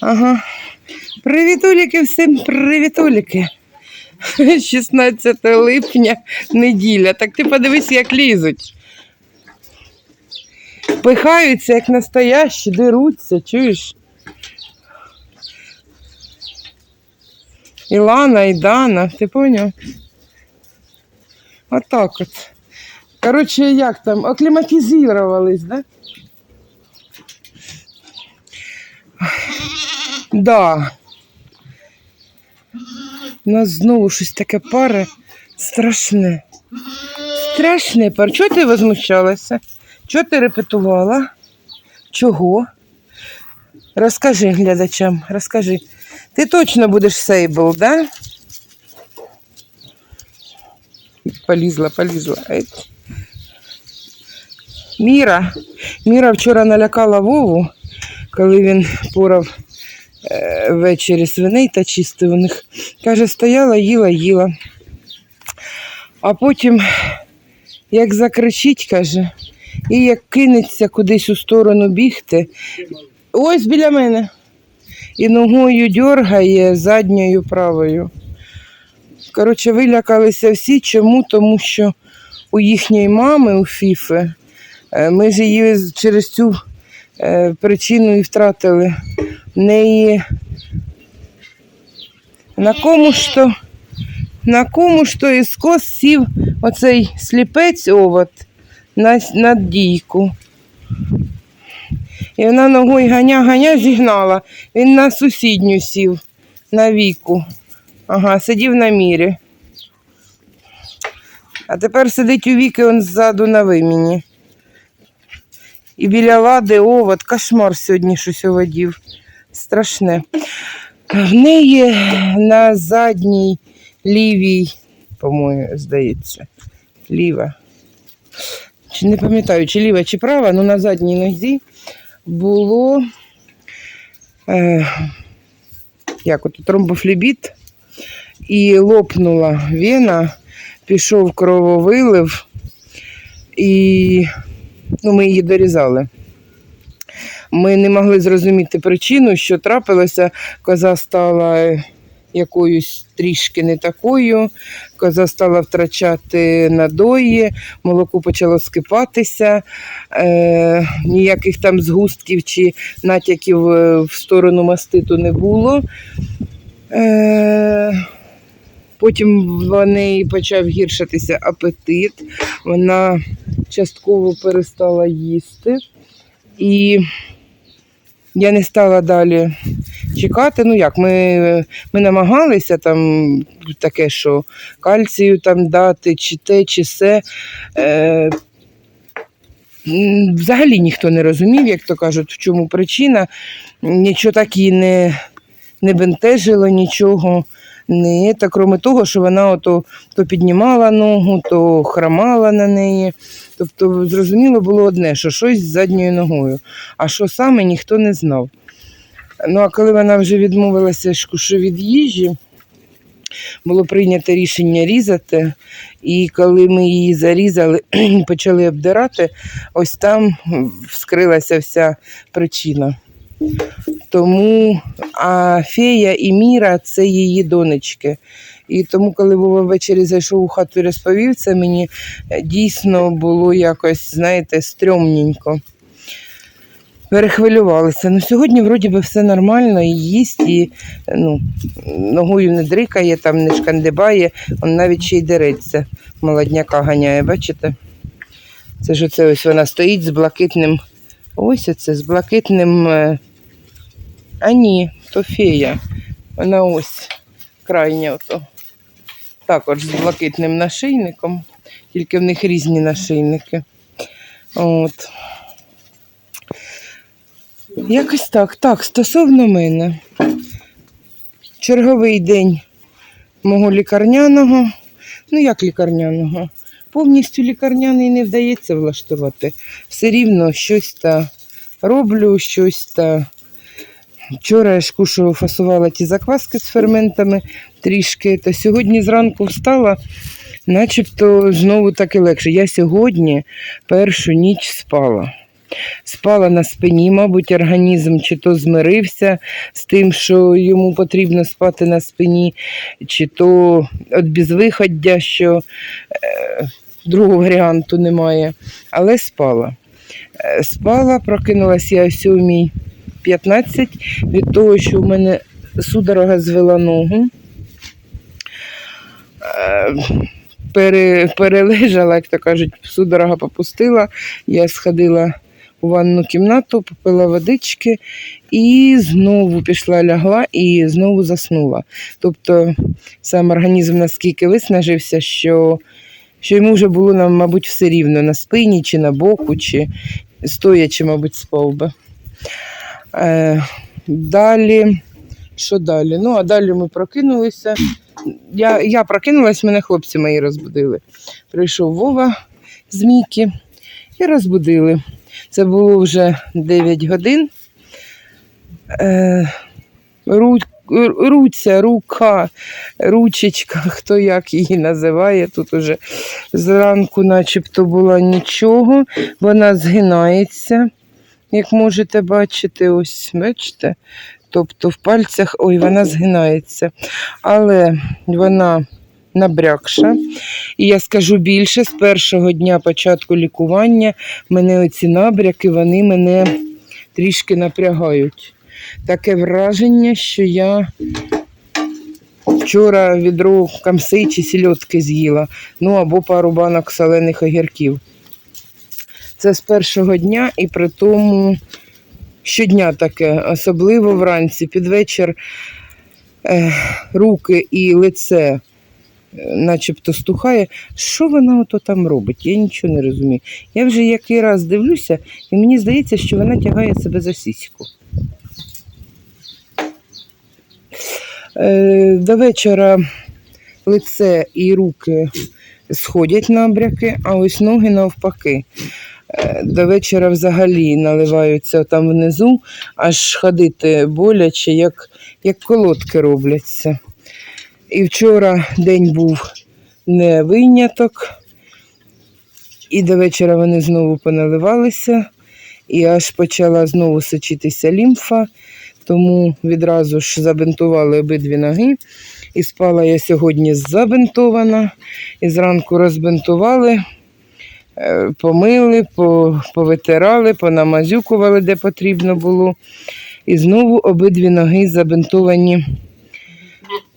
Ага. Привітуліки всім, привітуліки. 16 липня, неділя. Так ти подивись, як лізуть. Пихаються, як настоящі, деруться, чуєш? Ілана, і Дана, ти поняв? Отак от. Коротше, як там, акліматизувались, да? Да. У нас знову щось таке паре страшне. Страшне пар. Чого ти возмущалася? Чого ти репетувала? Чого? Розкажи глядачам, розкажи. Ти точно будеш сейбл, да? Полізла, полізла. Міра. Міра вчора налякала Вову, коли він порав е, ввечері свиней та чистив у них. Каже, стояла, їла, їла. А потім, як закричить, каже, і як кинеться кудись у сторону бігти. Ось біля мене. І ногою дьоргає задньою правою. Коротше, вилякалися всі. Чому? Тому що у їхньої мами, у Фіфи, е, ми ж її через цю е, причину і втратили. В неї на кому ж то, на кому ж то із сів оцей сліпець овод на, на дійку. І вона ногою ганя-ганя зігнала. Він на сусідню сів, на віку. Ага, сидів на мірі. А тепер сидить у віки он ззаду на виміні. І біля лади овод, кошмар сьогодні щось оводів. Страшне. В неї на задній лівій, по-моєму, здається, ліва. Чи не пам'ятаю, чи ліва, чи права, але на задній нозі було е, як от, тромбофлебіт і лопнула вена, пішов крововилив, і ну, ми її дорізали. Ми не могли зрозуміти причину, що трапилося. Коза стала е, якоюсь трішки не такою, коза стала втрачати надої, молоко почало скипатися, е, ніяких там згустків чи натяків е, в сторону маститу не було. Е, Потім в неї почав гіршитися апетит, вона частково перестала їсти. І я не стала далі чекати. Ну як, ми, ми намагалися там таке, що кальцію там дати, чи те, чи се. Е, взагалі ніхто не розумів, як то кажуть, в чому причина. Нічого так і не, не бентежило, нічого. Не, та крім того, що вона ото, то піднімала ногу, то хромала на неї. Тобто, зрозуміло було одне, що щось з задньою ногою. А що саме ніхто не знав. Ну, а коли вона вже відмовилася що від їжі, було прийнято рішення різати. І коли ми її зарізали, почали обдирати, ось там вскрилася вся причина. Тому а фея і Міра це її донечки. І тому, коли Вова ввечері зайшов у хату і розповів це, мені е, дійсно було якось, знаєте, стрьомненько. Перехвилювалися. Ну, сьогодні, вроді би, все нормально, і їсть, і ну, ногою не дрикає, там не шкандибає, он навіть ще й дереться. Молодняка ганяє, бачите? Це ж оце ось вона стоїть з блакитним. Ось оце з блакитним. А ні, то фея. Вона ось крайня ото. Також з блакитним нашийником, тільки в них різні нашийники. От. Якось так. Так, стосовно мене. Черговий день мого лікарняного. Ну, як лікарняного? Повністю лікарняний не вдається влаштувати. Все рівно щось та роблю, щось та Вчора я ж кушаю, фасувала ті закваски з ферментами трішки, то сьогодні зранку встала, начебто знову так і легше. Я сьогодні першу ніч спала. Спала на спині, мабуть, організм чи то змирився з тим, що йому потрібно спати на спині, чи то від безвиходя, що е, другого варіанту немає. Але спала. Е, Спала, прокинулася я о 7.15 від того, що в мене судорога звела ногу. Е, Пере, перележала, як то кажуть, судорога попустила. Я сходила у ванну кімнату, попила водички і знову пішла, лягла і знову заснула. Тобто сам організм наскільки виснажився, що, що йому вже було, мабуть, все рівно на спині, чи на боку, чи стоячи, мабуть, спав би. Е, далі, що далі? Ну, а далі ми прокинулися. Я, я прокинулась, мене хлопці мої розбудили. Прийшов Вова з Міки і розбудили. Це було вже 9 годин. Е, ру, руця, рука, ручечка, хто як її називає. Тут уже зранку начебто було нічого. Вона згинається, як можете бачити, ось бачите. Тобто в пальцях, ой, вона згинається. Але вона набрякша. І я скажу більше, з першого дня початку лікування мене оці набряки, вони мене трішки напрягають. Таке враження, що я вчора відро камси чи сільотки з'їла, ну або пару банок солених огірків. Це з першого дня і при тому щодня таке, особливо вранці, під вечір е, руки і лице е, начебто стухає. Що вона ото там робить? Я нічого не розумію. Я вже який раз дивлюся, і мені здається, що вона тягає себе за сіську. Е, до вечора лице і руки сходять набряки, а ось ноги навпаки. Е, До вечора взагалі наливаються там внизу, аж ходити боляче, як, як колодки робляться. І вчора день був не виняток, і до вечора вони знову поналивалися, і аж почала знову сочитися лімфа, тому відразу ж забинтували обидві ноги. І спала я сьогодні забинтована, і зранку розбинтували. Е, помили, повитирали, понамазюкували, де потрібно було. І знову обидві ноги забинтовані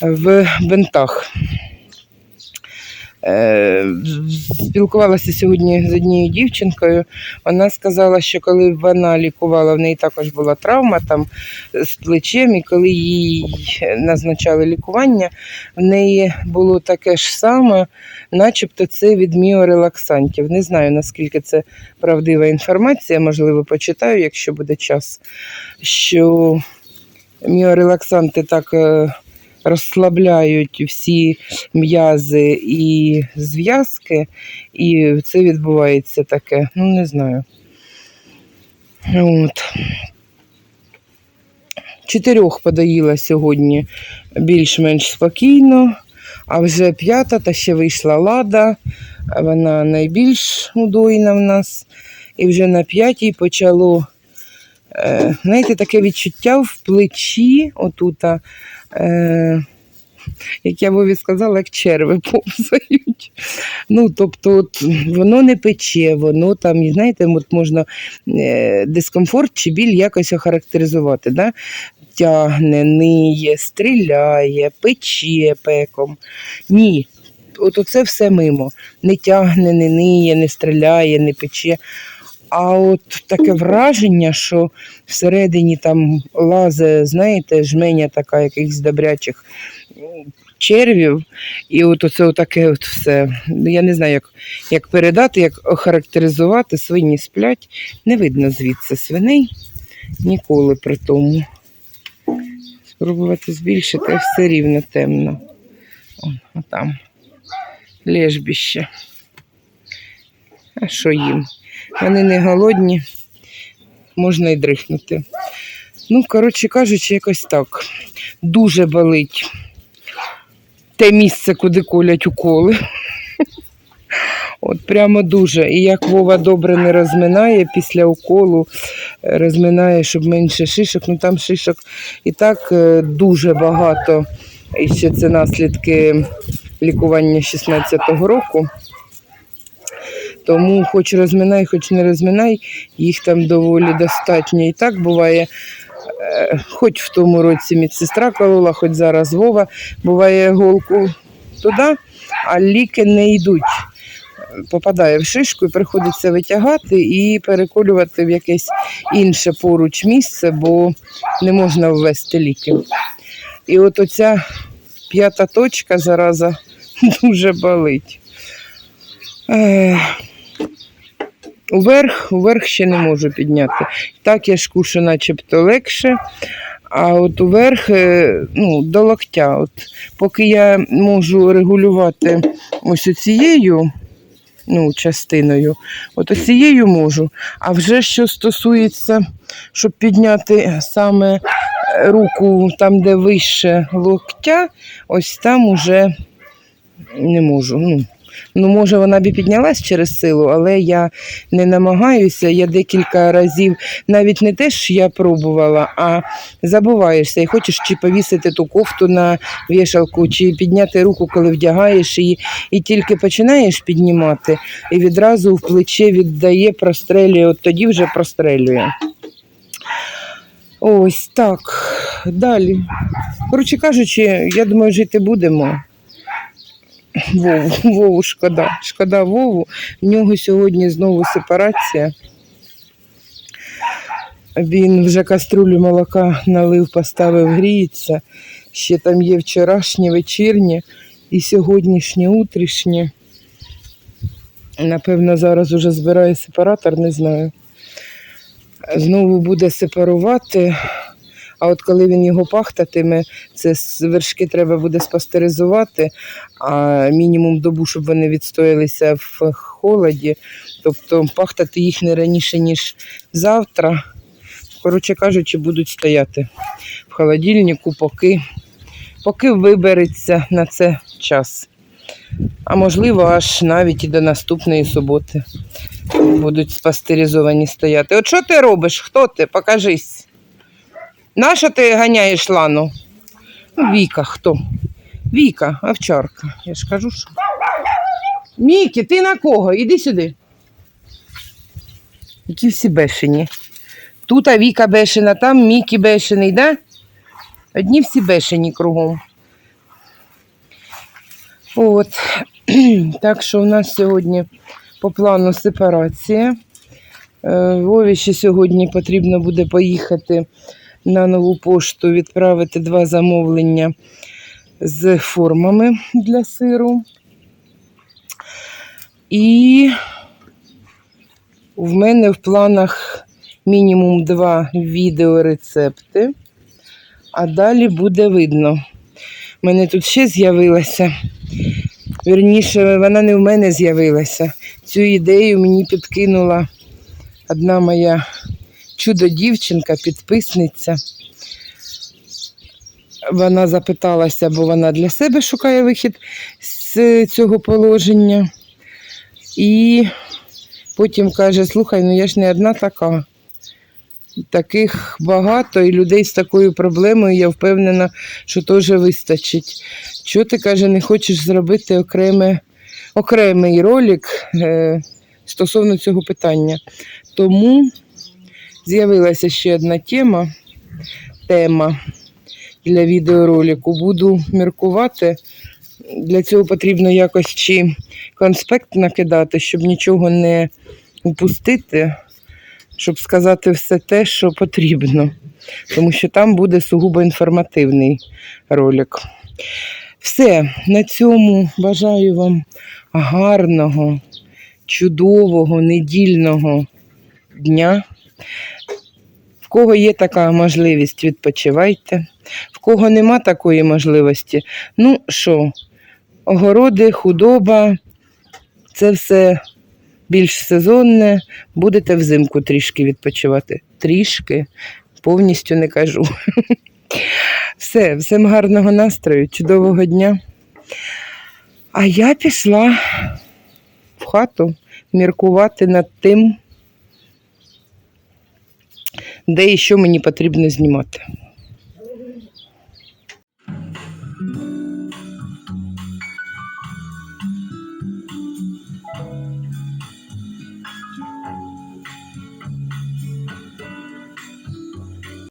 в бинтах. Е, Спілкувалася сьогодні з однією дівчинкою. Вона сказала, що коли вона лікувала, в неї також була травма там з плечем, і коли їй назначали лікування, в неї було таке ж саме, начебто це від міорелаксантів. Не знаю, наскільки це правдива інформація, можливо, почитаю, якщо буде час. Що міорелаксанти так е, розслабляють всі м'язи і зв'язки, і це відбувається таке. Ну, не знаю. От. Чотирьох подоїла сьогодні більш-менш спокійно, а вже п'ята та ще вийшла лада, вона найбільш удойна в нас. І вже на п'ятій почало, е, знаєте, таке відчуття в плечі, отута, е, як я Вові сказала, як черви повзають. Ну, тобто, от, воно не пече, воно там, знаєте, от можна е, дискомфорт чи біль якось охарактеризувати. Да? Тягне, ниє, стріляє, пече пеком. Ні. От оце все мимо. Не тягне, не ниє, не стріляє, не пече. А от таке враження, що всередині там лазе, знаєте, жменя така якихось добрячих червів, і от оце отаке от все. Я не знаю, як, як передати, як охарактеризувати. Свині сплять. Не видно звідси свиней ніколи при тому. Спробувати збільшити, все рівно темно. О, там лежбище. А що їм? Вони не голодні, можна й дрихнути. Ну, коротше кажучи, якось так. Дуже болить те місце, куди колять уколи. От прямо дуже. І як Вова добре не розминає після уколу, е, розминає, щоб менше шишок. Ну там шишок і так е, дуже багато. І ще це наслідки лікування 16-го року. Тому хоч розминай, хоч не розминай, їх там доволі достатньо. І так буває, е, хоч в тому році медсестра колола, хоч зараз Вова, буває голку туди, а ліки не йдуть. Попадає в шишку і приходиться витягати і переколювати в якесь інше поруч місце, бо не можна ввести ліки. І от оця п'ята точка зараза дуже болить. Уверх, уверх ще не можу підняти. Так я ж кушу начебто легше. А от уверх, е, ну, до локтя. От, поки я можу регулювати ось цією ну, частиною, от цією можу. А вже що стосується, щоб підняти саме е, руку там, де вище локтя, ось там уже не можу. Ну, ну, може, вона б і піднялась через силу, але я не намагаюся. Я декілька разів навіть не те, що я пробувала, а забуваєшся і хочеш чи повісити ту кофту на вішалку, чи підняти руку, коли вдягаєш її, і тільки починаєш піднімати, і відразу в плече віддає, прострелює, от тоді вже прострелює. Ось так. Далі. Коротше кажучи, я думаю, жити будемо. Вову, Вову шкода. Шкода Вову. В нього сьогодні знову сепарація. Він вже каструлю молока налив, поставив, гріється. Ще там є вчорашнє, вечірнє і сьогоднішнє утрішнє. Напевно, зараз уже збирає сепаратор, не знаю. Знову буде сепарувати. А от коли він його пахтатиме, це вершки треба буде спастеризувати, а мінімум добу, щоб вони відстоялися в холоді. Тобто пахтати їх не раніше, ніж завтра. Коротше кажучи, будуть стояти в холодильнику, поки, поки вибереться на це час. А можливо, аж навіть і до наступної суботи будуть спастеризовані стояти. От що ти робиш? Хто ти? Покажись. Нащо ти ганяєш лану? Ну, Віка, хто? Віка, овчарка. Я ж кажу, що. Мікі, ти на кого? Іди сюди. Які всі бешені. Тут Віка бешена, там Мікі бешений, да? Одні всі бешені кругом. От. Так що у нас сьогодні по плану сепарація. Е, Вові ще сьогодні потрібно буде поїхати на нову пошту, відправити два замовлення з формами для сиру. І в мене в планах мінімум два відеорецепти, а далі буде видно. У мене тут ще з'явилася. Вірніше, вона не в мене з'явилася. Цю ідею мені підкинула одна моя чудо-дівчинка, підписниця. Вона запиталася, бо вона для себе шукає вихід з цього положення. І потім каже: слухай, ну я ж не одна така. Таких багато і людей з такою проблемою, я впевнена, що теж вистачить. Чого ти каже, не хочеш зробити окреме, окремий ролик е, стосовно цього питання? Тому з'явилася ще одна тема, тема для відеоролику. Буду міркувати. Для цього потрібно якось чи конспект накидати, щоб нічого не упустити, щоб сказати все те, що потрібно. Тому що там буде сугубо інформативний ролик. Все, на цьому бажаю вам гарного, чудового, недільного дня. В кого є така можливість, відпочивайте. В кого нема такої можливості, ну що, огороди, худоба, це все більш сезонне. Будете взимку трішки відпочивати. Трішки. повністю не кажу. Все, всім гарного настрою, чудового дня. А я пішла в хату міркувати над тим, де і що мені потрібно знімати.